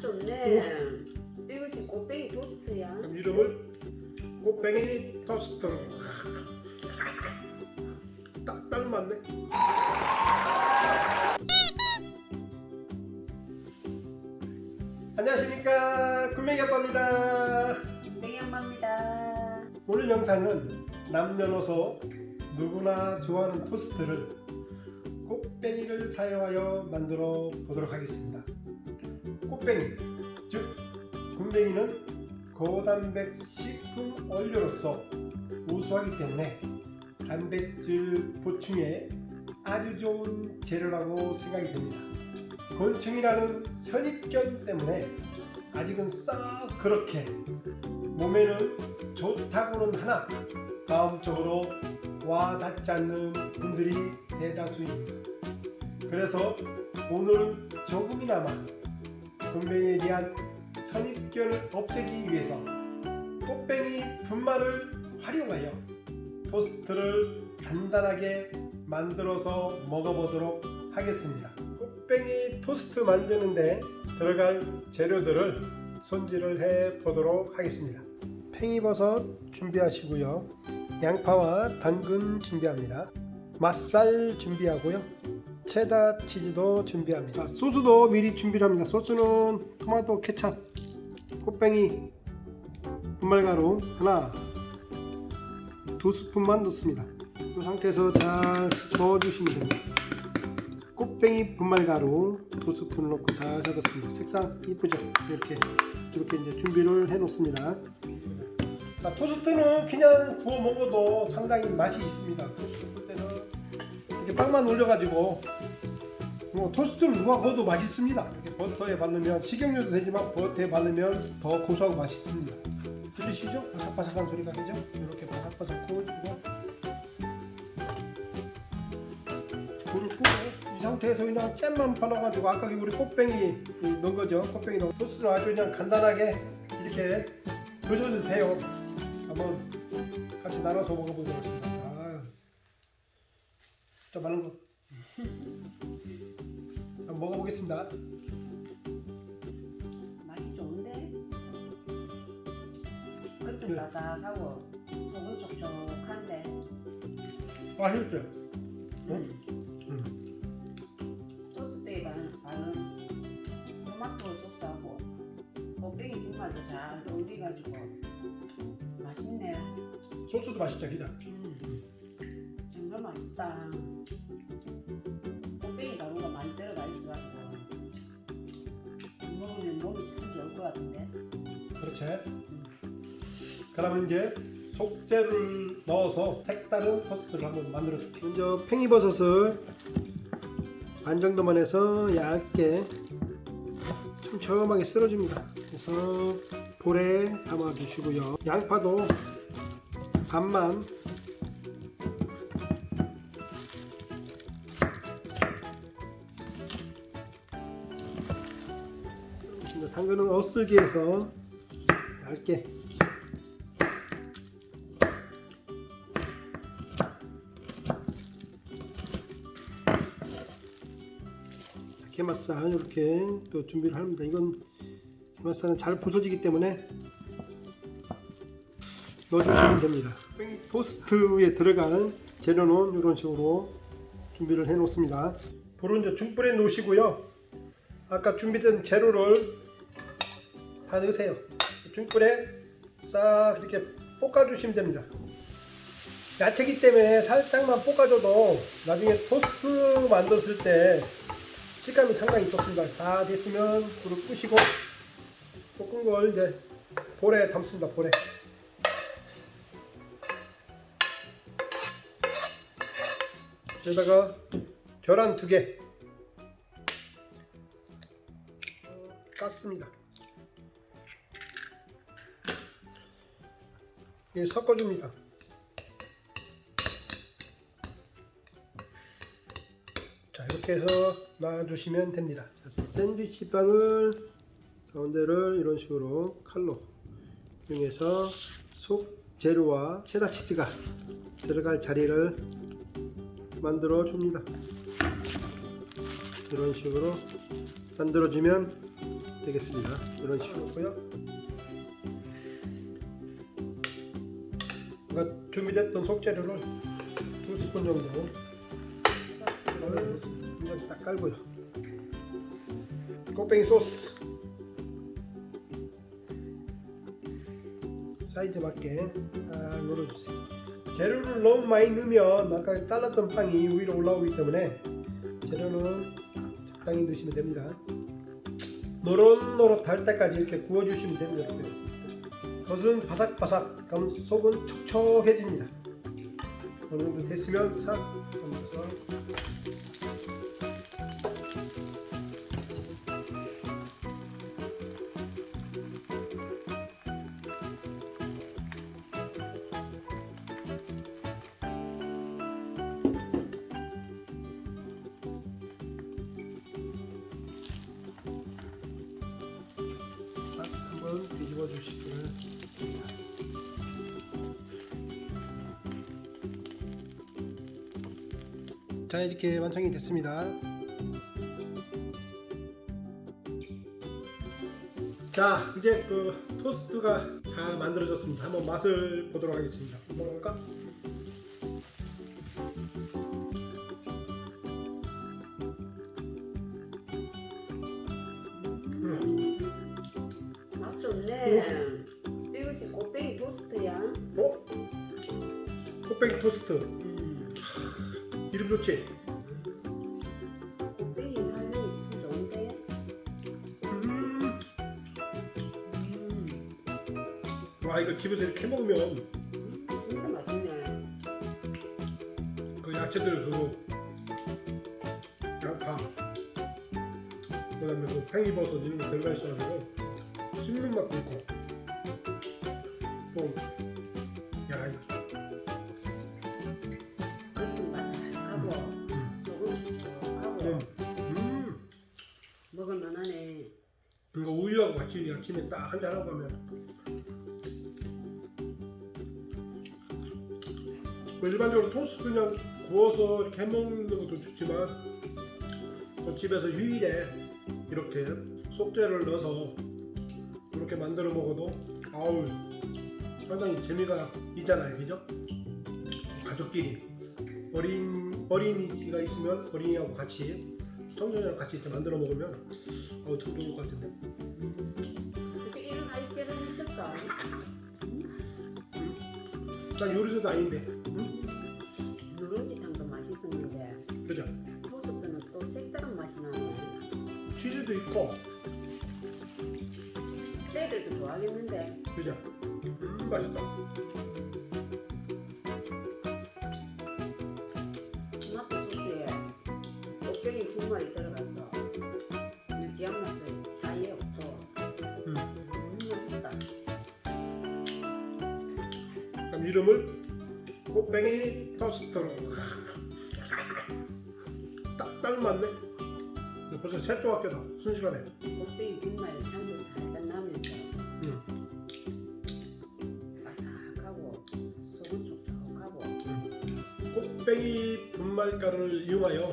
좋네. 이것이 꽃뱅이 토스트야. 그럼 이름을 꽃뱅이 토스트. 딱 딱 맞네. 안녕하십니까 군뱅이 아빠입니다. 김뱅이 엄마입니다. 오늘 영상은 남녀노소 누구나 좋아하는 토스트를 꽃뱅이를 사용하여 만들어 보도록 하겠습니다. 꽃뱅이, 즉 군뱅이는 고단백 식품 원료로서 우수하기 때문에 단백질 보충에 아주 좋은 재료라고 생각이 됩니다. 곤충이라는 선입견 때문에 아직은 썩 그렇게 몸에는 좋다고는 하나 마음적으로 와 닿지 않는 분들이 대다수입니다. 그래서 오늘은 조금이나마 군뱅이에 대한 선입견을 없애기 위해서 꽃뱅이 분말을 활용하여 토스트를 간단하게 만들어서 먹어보도록 하겠습니다. 꽃뱅이 토스트 만드는데 들어갈 재료들을 손질을 해 보도록 하겠습니다. 팽이버섯 준비하시고요. 양파와 당근 준비합니다. 맛살 준비하고요. 체다 치즈도 준비합니다. 자, 소스도 미리 준비를 합니다. 소스는 토마토 케찹, 꽃뱅이, 분말가루 하나, 두 스푼만 넣습니다. 이 상태에서 잘 저어주시면 됩니다. 꽃뱅이 분말가루 두 스푼을 넣고 잘 섞었습니다. 색상 이쁘죠? 이렇게 이렇게 이제 준비를 해 놓습니다. 자, 토스트는 그냥 구워 먹어도 상당히 맛이 있습니다. 토스트 이렇게 빵만 올려가지고 뭐 토스트는 누가 구워도 맛있습니다. 이렇게 버터에 바르면 식용유도 되지만 버터에 바르면 더 고소하고 맛있습니다. 들리시죠? 바삭바삭한 소리가 되죠? 이렇게 바삭바삭 구워주고 불을 끄고 이 상태에서 그냥 잼만 발라가지고 아까 우리 꽃뱅이 넣은 거죠. 꽃뱅이 넣은 토스트는 아주 그냥 간단하게 이렇게 드셔도 돼요. 한번 같이 나눠서 먹어보도록 하겠습니다. 좀 많은 거. 한번 먹어보겠습니다. 맛이 좋은데? 겉은 네. 바삭하고 속은 촉촉한데. 맛있죠? 음. 음. 토스트에 바른, 바른 토마토 소스하고 꽃뱅이 분말도 잘 어울려가지고 맛있네. 소스도 맛있죠, 그죠? 음. 정말 맛있다. 꽃뱅이 가루가 많이 들어가 있어가지고 먹으면 몸이 참 좋을 것 같은데. 그렇지. 그러면 이제 속재를 넣어서 색다른 토스트를 한번 만들어 줄게요. 먼저 팽이버섯을 반 정도만 해서 얇게 촘촘하게 썰어줍니다. 그래서 볼에 담아 주시고요. 양파도 반만 당근은 어슬기에서 얇게 게맛살 이렇게 또 준비를 합니다. 이건 게맛살은 잘 부서지기 때문에 넣어주시면 됩니다. 토스트에 들어가는 재료는 이런 식으로 준비를 해 놓습니다. 불은 이제 중불에 놓으시고요. 아까 준비된 재료를 다 넣으세요. 중불에 싹 이렇게 볶아주시면 됩니다. 야채기 때문에 살짝만 볶아줘도 나중에 토스트 만들었을 때 식감이 상당히 좋습니다. 다 됐으면 불을 끄시고 볶은 걸 이제 볼에 담습니다. 볼에. 여기다가 계란 두 개. 깠습니다. 섞어줍니다. 자 이렇게 해서 놔주시면 됩니다. 자, 샌드위치 빵을 가운데를 이런 식으로 칼로 이용해서 속 재료와 체다 치즈가 들어갈 자리를 만들어 줍니다. 이런 식으로 만들어 주면 되겠습니다. 이런 식으로 아까 준비됐던 속재료를 두 스푼 정도 그냥 딱 깔고요. 꽃뱅이 소스 사이즈 맞게 딱 눌러주세요. 재료를 너무 많이 넣으면 아까 잘랐던 빵이 위로 올라오기 때문에 재료는 적당히 넣으시면 됩니다. 노릇노릇할 때까지 이렇게 구워주시면 됩니다. 이렇게. 겉은 바삭바삭, 그럼 속은 촉촉해집니다. 어느 정도 됐으면 싹싹 한번 뒤집어 주시고요. 자 이렇게 완성이 됐습니다. 자 이제 그 토스트가 다 만들어졌습니다. 한번 맛을 보도록 하겠습니다. 한번 볼까? 맛 좋네. 이 꽃뱅이 토스트야. 어? 꽃뱅이 토스트 음. 이름 좋지? 참 좋은데. 음. 음. 와 이거 집에서 이렇게 먹으면 진짜 맛있네. 그 야채들 그거 양파 그다음에 그 팽이버섯 이런 거 들어가 있어가지고 씹는 맛도 있고 또야 이거. 겉은 바삭하고 속은 촉촉하고 음, 음. 먹을만 하네. 이거 우유하고 같이 아침에 딱 한잔 하고 하면. 뭐 일반적으로 토스트 그냥 구워서 이렇게 해 먹는 것도 좋지만 또 집에서 휴일에 이렇게 속재를 넣어서 이렇게 만들어 먹어도 아우 상당히 재미가 있잖아요, 그죠? 가족끼리 어린 어린이가 있으면 어린이하고 같이 청소년이랑 같이 이렇게 만들어 먹으면 아우 참 좋을 것 같은데. 어떻게 이런 아이디어를 했을까? 난 요리사도 아닌데, 누룽지탕도 맛있었는데 그죠? 토스트는 또 색다른 맛이 나네. 치즈도 있고, 때들도 좋아하겠는데. 그죠? 음, 맛있다. 토마토 소스에 꽃뱅이 분말이 들어갔어. 느끼한 맛은 아예 없고. 음. 음, 맛있다. 그럼 이름을 꽃뱅이 토스트로. 딱 딱 맞네. 벌써 새 조각계다. 순식간에. 꽃뱅이 분말가루를 이용하여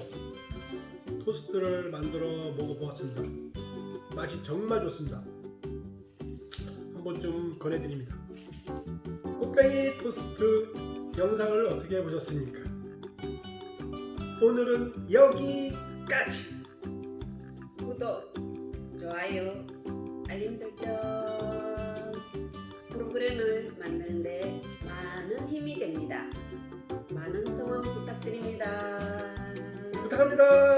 토스트를 만들어 먹어보았습니다. 맛이 정말 좋습니다. 한 번쯤 권해드립니다. 꽃뱅이 토스트 영상을 어떻게 보셨습니까? 오늘은 여기까지! 구독, 좋아요, 부탁합니다.